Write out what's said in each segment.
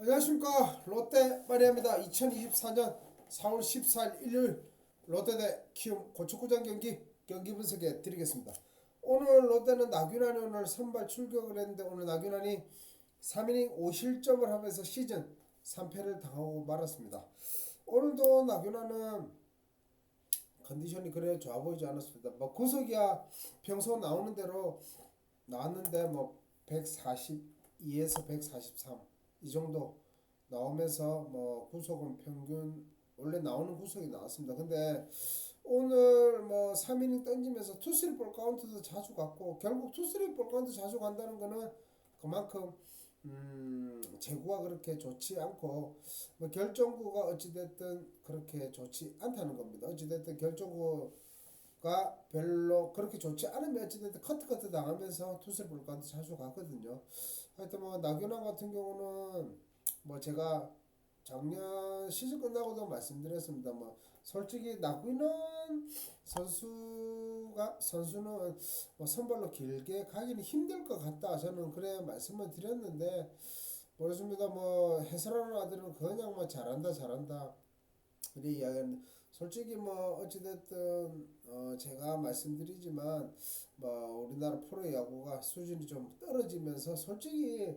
안녕하십니까 롯데 마리아입니다. 2024년 4월 14일 일요일 롯데 대 키움 고척구장 경기 경기 분석해 드리겠습니다. 오늘 롯데는 나균환이 오늘 선발 출격을 했는데 오늘 나균환이 3이닝 5실점을 하면서 시즌 3패를 당하고 말았습니다. 오늘도 나균환은 컨디션이 그래 좋아 보이지 않았습니다. 뭐 구속이야 평소 나오는 대로 나왔는데 뭐 142에서 143 이 정도 나오면서 뭐 구속은 평균 원래 나오는 구속이 나왔습니다. 근데 오늘 뭐 3이닝 던지면서 투쓰리 볼 카운트도 자주 갔고 결국 투쓰리 볼 카운트 자주 간다는 거는 그만큼 음, 제구가 그렇게 좋지 않고 뭐 결정구가 어찌 됐든 그렇게 좋지 않다는 겁니다. 어찌 됐든 결정구가 별로 그렇게 좋지 않으면 어찌 됐든 커트 커트 당하면서 투수를 볼 카운트 자주 가거든요. 하여튼 뭐 나균아 같은 경우는 뭐 제가 작년 시즌 끝나고도 말씀드렸습니다. 뭐 솔직히 나균은 선수가 선수는 뭐 선발로 길게 가기는 힘들 것 같다. 저는 그래 말씀을 드렸는데 모르겠습니다. 뭐 해설하는 아들은 그냥 뭐 잘한다 잘한다 이래 이야기하는데 솔직히 뭐 어찌됐든 어 제가 말씀드리지만 뭐 우리나라 프로 야구가 수준이 좀 떨어지면서 솔직히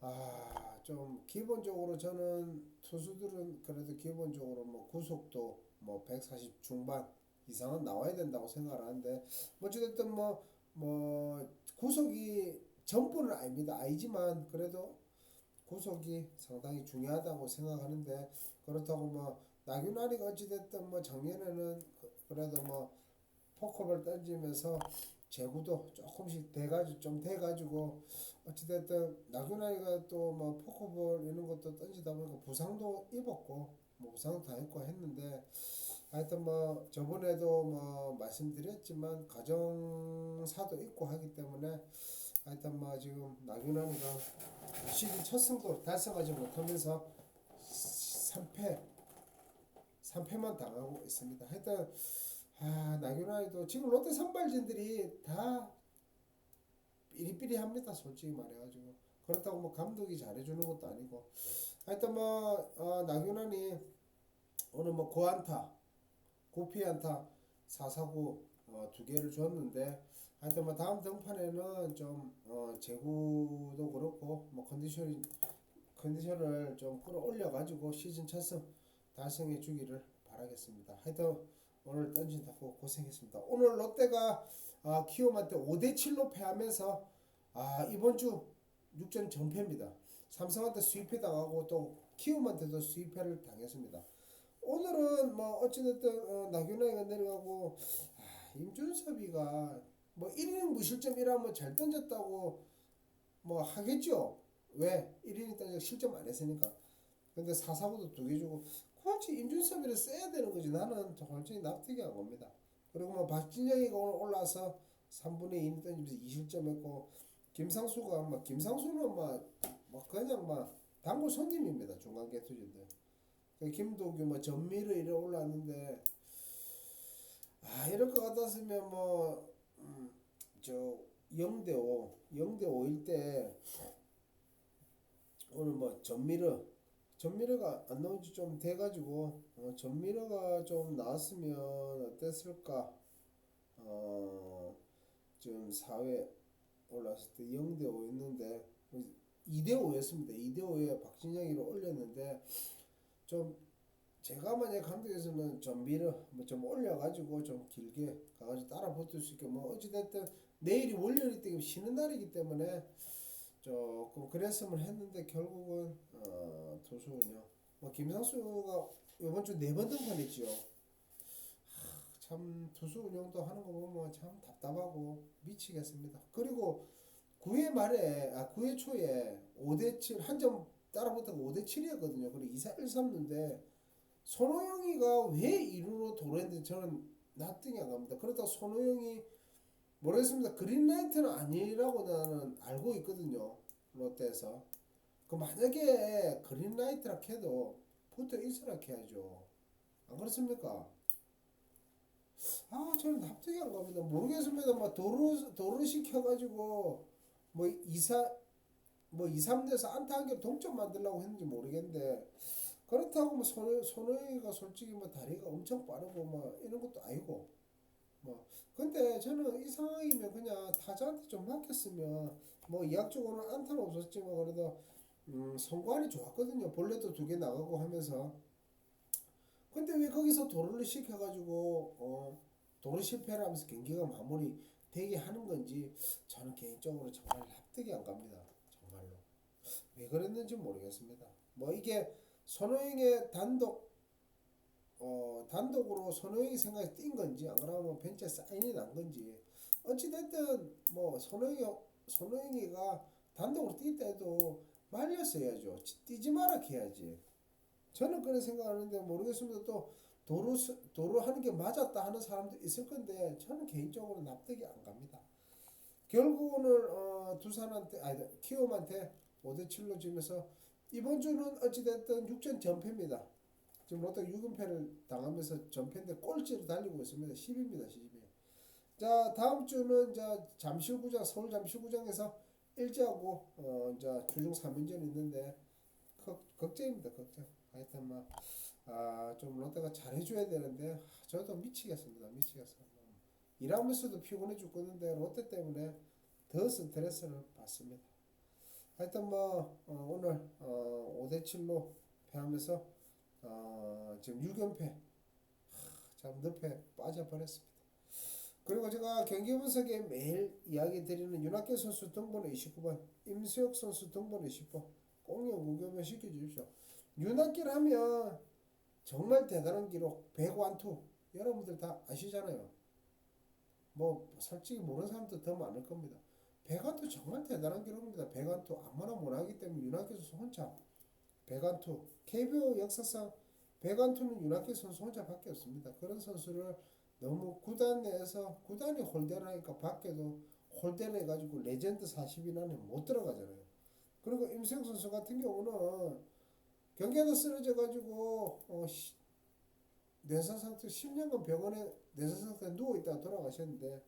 아 좀 기본적으로 저는 투수들은 그래도 기본적으로 뭐 구속도 뭐 140 중반 이상은 나와야 된다고 생각을 하는데 뭐 어찌됐든 뭐뭐 구속이 전부는 아닙니다. 아니지만 그래도 구속이 상당히 중요하다고 생각하는데 그렇다고 뭐 나균아리가 어찌됐든 뭐 작년에는 그- 그래도 뭐 포크볼 던지면서 제구도 조금씩 돼가지고 좀 돼가지고 어찌됐든 나균아리가 또 뭐 포크볼 이런 것도 던지다 보니까 부상도 입었고 뭐 부상도 다 입고 했는데 하여튼 뭐 저번에도 뭐 말씀드렸지만 가정사도 있고 하기 때문에 하여튼 뭐 지금 나균아리가 시즌 첫 승도 달성하지 못하면서 3패 3패만 당하고 있습니다. 하여튼 아 나균아이도 지금 롯데 선발진들이 다 삐리삐리합니다. 솔직히 말해가지고 그렇다고 뭐 감독이 잘해주는 것도 아니고 하여튼 뭐 어, 나균환이 오늘 뭐 고안타 고피안타 4사구 어, 두 개를 줬는데 하여튼 뭐 다음 등판에는 좀 어, 제구도 그렇고 뭐 컨디션 컨디션을 좀 끌어올려 가지고 시즌 첫승 달성해 주기를 바라겠습니다. 하여튼 오늘 던진다고 고생했습니다. 오늘 롯데가 아, 키움한테 5대 7로 패하면서 아, 이번 주 6전 전패입니다. 삼성한테 수입해 당하고 또 키움한테도 수입회를 당했습니다. 오늘은 뭐 어찌됐든 어, 나균아이가 내려가고 아, 임준섭이가 뭐 1이닝 무실점이라면 잘 던졌다고 뭐 하겠죠. 왜? 1이닝 던져 실점 안 했으니까. 근데 4사구도 두 개 주고 굳이 임준섭이를 써야 되는 거지 나는 솔직히 납득이 안 갑니다. 그리고 뭐 박진영이가 오늘 올라서 3분의 2 던지면서 2실점 했고 김상수가 막 김상수는 막, 막 그냥 막 단골 손님입니다. 중간 개투진데. 그 김도규 뭐 전미를 이래 올랐는데 아 이럴 것 같았으면 뭐 음, 저 0대 5 0대 5일 때 오늘 뭐 전미르 전미르가 안 나온 지 좀 돼가지고 어, 전미르가 좀 나왔으면 어땠을까? 어 지금 4회 올랐을 때 0대 5였는데 2대 5였습니다. 2대 5에 박진영이를 올렸는데 좀 제가 만약 감독이었으면 좀 밀어 뭐좀 올려가지고 좀 길게 가가지고 따라 붙을 수 있게 뭐 어찌됐든 내일이 월요일이 때문에 쉬는 날이기 때문에 조금 그랬으면 했는데 결국은 어, 운영 뭐 김상수가 이번 주 네 번 등판했지요. 하, 참 투수 운영도 하는 거 보면 참 답답하고 미치겠습니다. 그리고 9회 말에 아 9회 초에 5대 7 한 점 따라 붙어가 5대 7이었거든요. 그리고 2사 1 3인데 손호영이가 왜 2루로 도로했는지 저는 납득이 안 갑니다. 그렇다고 손호영이 모르겠습니다. 그린라이트는 아니라고 나는 알고 있거든요. 롯데에서. 그 만약에 그린라이트라 해도 붙어 있으라 해야죠. 안 그렇습니까? 아, 저는 납득이 안 갑니다. 모르겠습니다. 막 도로, 도로 시켜가지고 뭐 이사 뭐 2, 3대에서 안타 한개 동점 만들려고 했는지 모르겠는데 그렇다고 뭐 손, 손흥이가 솔직히 뭐 다리가 엄청 빠르고 뭐 이런 것도 아니고 뭐 근데 저는 이 상황이면 그냥 타자한테 좀 맡겼으면 뭐 이학적으로는 안타는 없었지만 그래도 음, 성관이 좋았거든요. 본래도 두 개 나가고 하면서 근데 왜 거기서 도루를 시켜가지고 어, 도루 실패를 하면서 경기가 마무리 되게 하는 건지 저는 개인적으로 정말 납득이 안 갑니다. 정말로 왜 그랬는지 모르겠습니다. 뭐 이게 손호영의 단독 어 단독으로 손호영이 생각이 뛴 건지 안 그러면 벤치에 사인이 난 건지 어찌 됐든 뭐 손호영이 손호영이가 단독으로 뛸 때도 말렸어야죠. 뛰지 마라 해야지. 저는 그런 생각하는데 모르겠습니다. 또 스- 도루 하는 게 맞았다 하는 사람도 있을 건데 저는 개인적으로 납득이 안 갑니다. 결국 오늘 어, 두산한테 아니 키움한테 5대 7로 지면서 이번 주는 어찌 됐든 6전 전패입니다. 지금 롯데 6연패를 당하면서 전패인데 꼴찌로 달리고 있습니다. 10입니다. 10이. 자 다음 주는 자 잠실구장 서울 잠실구장에서 일제하고 어 이제 주중 3연전이 있는데 걱, 걱정입니다. 걱정. 하여튼 뭐, 뭐아좀 롯데가 잘해줘야 되는데 아, 저도 미치겠습니다. 미치겠어요. 일하면서도 피곤해 죽겠는데 롯데 때문에 더 스트레스를 받습니다. 하여튼 뭐 어, 오늘 어, 5대 7로 패하면서 어, 지금 6연패 참 늪에 빠져버렸습니다. 그리고 제가 경기 분석에 매일 이야기 드리는 윤학계 선수 등번호 29번, 임수혁 선수 등번호 20번 꼭 연구교면 시켜주십시오. 윤학계를 하면 정말 대단한 기록 100완투 여러분들 다 아시잖아요. 뭐 솔직히 모르는 사람도 더 많을 겁니다. 백안투 정말 대단한 기록입니다. 백안투 아무나 못하기 때문에 윤학계 선수 혼자 백안투 KBO 역사상 백안투는 윤학계 선수 혼자밖에 없습니다. 그런 선수를 너무 구단 내에서 구단이 홀대를 하니까 밖에도 홀대를 해가지고 레전드 40인 안에 못 들어가잖아요. 그리고 임수영 선수 같은 경우는 경기에서 쓰러져가지고 어, 시- 뇌사 상태 10년간 병원에 뇌사 상태에 누워 있다가 돌아가셨는데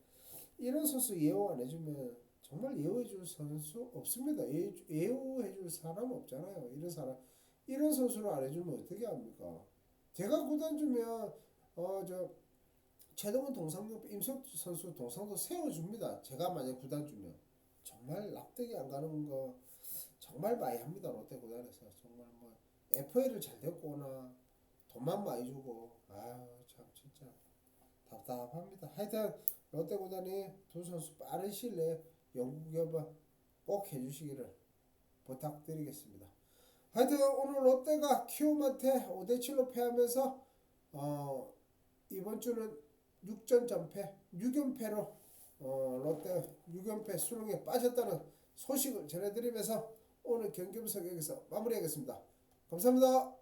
이런 선수 예우 안 해주면 정말 예우해줄 선수 없습니다. 예, 예우해줄 사람 없잖아요. 이런 사람 이런 선수를 안 해주면 어떻게 합니까? 제가 구단 주면 어 저 최동원 동상도 임석 선수 동상도 세워줍니다. 제가 만약 구단 주면 정말 납득이 안 가는 거 정말 많이 합니다. 롯데 구단에서 정말 뭐 FA를 잘 됐거나 돈만 많이 주고 아참 진짜 답답합니다. 하여튼 롯데 구단이 두 선수 빠른 시일 내에 결반 꼭 해주시기를 부탁드리겠습니다. 하여튼 오늘 롯데가 키움한테 5대 7로 패하면서 어 이번 주는 6전 전패, 6연패로 어 롯데 6연패 수능에 빠졌다는 소식을 전해드리면서 오늘 경기 분석 여기서 마무리하겠습니다. 감사합니다.